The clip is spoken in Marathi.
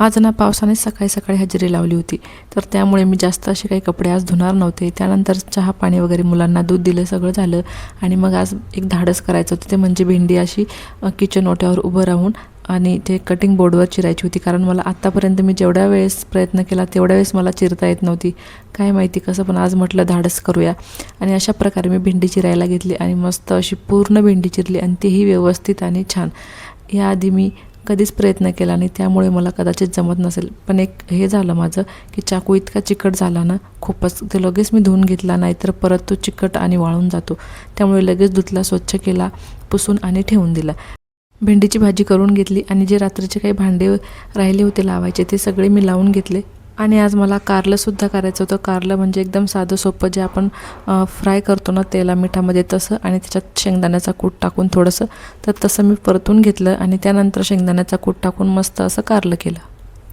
आज ना पावसाने सकाळी सकाळी हजेरी लावली होती. तर त्यामुळे मी जास्त असे काही कपडे आज धुणार नव्हते. त्यानंतर चहा पाणी वगैरे मुलांना दूध दिलं सगळं झालं. आणि मग आज एक धाडस करायचं होतं. ते म्हणजे भेंडी अशी किचन ओट्यावर उभं राहून आणि ते कटिंग बोर्डवर चिरायची होती. कारण मला आत्तापर्यंत मी जेवढ्या वेळेस प्रयत्न केला तेवढ्या वेळेस मला चिरता येत नव्हती. काय माहिती कसं पण आज म्हटलं धाडस करूया. आणि अशा प्रकारे मी भेंडी चिरायला घेतली आणि मस्त अशी पूर्ण भेंडी चिरली आणि तीही व्यवस्थित आणि छान. याआधी मी कधीच प्रयत्न केला नाही त्यामुळे मला कदाचित जमत नसेल. पण एक हे झालं माझं की चाकू इतका चिकट झाला ना खूपच. ते लगेच मी धुवून घेतला नाही तर परत तो चिकट आणि वाळून जातो. त्यामुळे लगेच धुतला स्वच्छ केला पुसून आणि ठेवून दिला. भेंडीची भाजी करून घेतली आणि जे रात्रीचे काही भांडे राहिले होते लावायचे ते सगळे मी लावून घेतले. आणि आज मला कारलंसुद्धा करायचं होतं. कारलं म्हणजे एकदम साधं सोपं जे आपण फ्राय करतो ना तेला मिठामध्ये तसं आणि त्याच्यात शेंगदाण्याचा कूट टाकून थोडंसं तर तसं मी परतून घेतलं आणि त्यानंतर शेंगदाण्याचा कूट टाकून मस्त असं कारलं केलं.